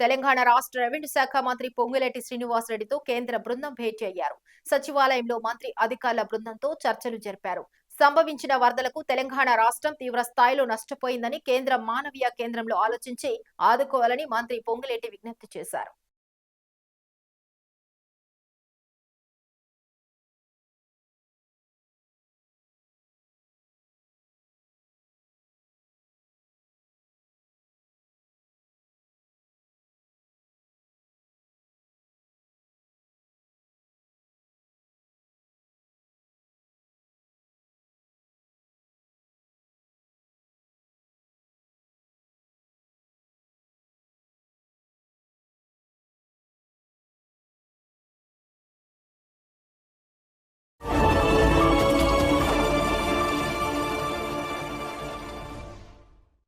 తెలంగాణ రాష్ట్ర రెవెన్యూ శాఖ మంత్రి పొంగులేటి శ్రీనివాసరెడ్డితో కేంద్ర బృందం భేటీ అయ్యారు. సచివాలయంలో మంత్రి అధికారుల బృందంతో చర్చలు జరిపారు. సంభవించిన వరదలకు తెలంగాణ రాష్ట్రం తీవ్ర స్థాయిలో నష్టపోయిందని కేంద్ర మానవీయ కేంద్రంలో ఆలోచించి ఆదుకోవాలని మంత్రి పొంగులేటి విజ్ఞప్తి చేశారు.